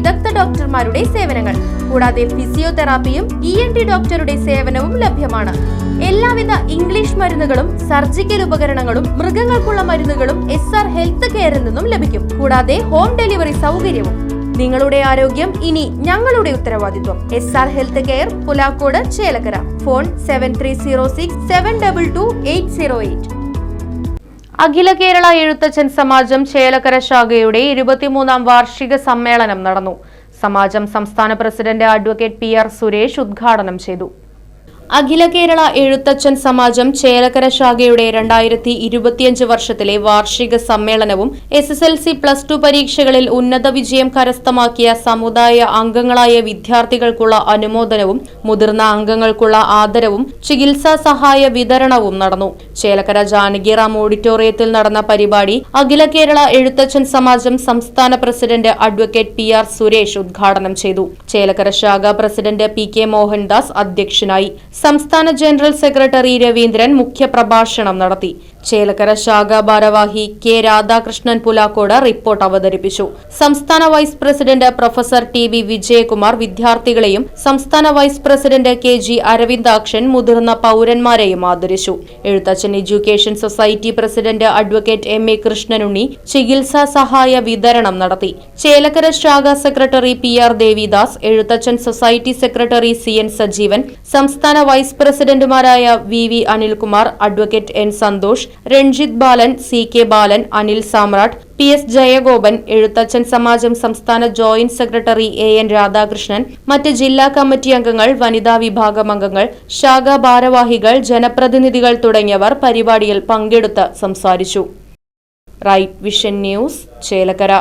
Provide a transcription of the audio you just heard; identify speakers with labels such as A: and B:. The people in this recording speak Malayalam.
A: വിദഗ്ധ ഡോക്ടർമാരുടെ സേവനങ്ങൾ. കൂടാതെ ഫിസിയോതെറാപ്പിയും ഇ എൻ ടി ഡോക്ടറുടെ സേവനവും ലഭ്യമാണ്. എല്ലാവിധ ഇംഗ്ലീഷ് മരുന്നുകളും സർജിക്കൽ ഉപകരണങ്ങളും മൃഗങ്ങൾക്കുള്ള മരുന്നുകളും എസ് ആർ ഹെൽത്ത് കെയറിൽ നിന്നും ലഭിക്കും. കൂടാതെ ഹോം ഡെലിവറി സൗകര്യവും. നിങ്ങളുടെ ആരോഗ്യം ഇനി ഞങ്ങളുടെ ഉത്തരവാദിത്വം. S R health care Pulakode Chelakkara. Phone seven three zero six seven double two eight zero eight Akhila Kerala Ezhuthachan Samajam Chelakkara ശാഖയുടെ ഇരുപത്തിമൂന്നാം വാർഷിക സമ്മേളനം നടന്നു. സമാജം സംസ്ഥാന president advocate P R Suresh ഉദ്ഘാടനം ചെയ്തു. അഖില കേരള എഴുത്തച്ഛൻ സമാജം ചേലക്കര ശാഖയുടെ രണ്ടായിരത്തി ഇരുപത്തിയഞ്ച് വർഷത്തിലെ വാർഷിക സമ്മേളനവും S S L C plus two പരീക്ഷകളിൽ ഉന്നത വിജയം കരസ്ഥമാക്കിയ സമുദായ അംഗങ്ങളായ വിദ്യാർത്ഥികൾക്കുള്ള അനുമോദനവും മുതിർന്ന അംഗങ്ങൾക്കുള്ള ആദരവും ചികിത്സാ സഹായ വിതരണവും നടന്നു. ചേലക്കര ജാനകിറാം ഓഡിറ്റോറിയത്തിൽ നടന്ന പരിപാടി അഖില കേരള എഴുത്തച്ഛൻ സമാജം സംസ്ഥാന president advocate P R Suresh ഉദ്ഘാടനം ചെയ്തു. ചേലക്കര ശാഖ പ്രസിഡന്റ് പി കെ മോഹൻദാസ് അധ്യക്ഷനായി. സംസ്ഥാന ജനറൽ സെക്രട്ടറി രവീന്ദ്രൻ മുഖ്യപ്രഭാഷണം നടത്തി ചേലക്കര ശാഖ ഭാരവാഹി കെ രാധാകൃഷ്ണൻ പുലാക്കോട് റിപ്പോർട്ട് അവതരിപ്പിച്ചു. സംസ്ഥാന vice president professor T V Vijayakumar വിദ്യാർത്ഥികളെയും സംസ്ഥാന vice president K G Aravindakshan മുതിർന്ന പൌരന്മാരെയും ആദരിച്ചു. Ezhuthachan education society president advocate M A Krishnanunni ചികിത്സാ സഹായ വിതരണം നടത്തി. ചേലക്കര ശാഖ secretary P R Devidas Ezhuthachan society secretary C N Sajeevan സംസ്ഥാന വൈസ് പ്രസിഡന്റുമാരായ V V Anilkumar advocate N Santhosh Ranjith Balan C K Balan Anil Samrat P S Jayagopan Ezhuthachan Samajam സംസ്ഥാന joint secretary A N Radhakrishnan മറ്റ് ജില്ലാ കമ്മിറ്റി അംഗങ്ങൾ വനിതാ വിഭാഗം അംഗങ്ങൾ ശാഖാ ഭാരവാഹികൾ ജനപ്രതിനിധികൾ തുടങ്ങിയവർ പരിപാടിയിൽ പങ്കെടുത്ത് സംസാരിച്ചു. Right vision news Chelakkara.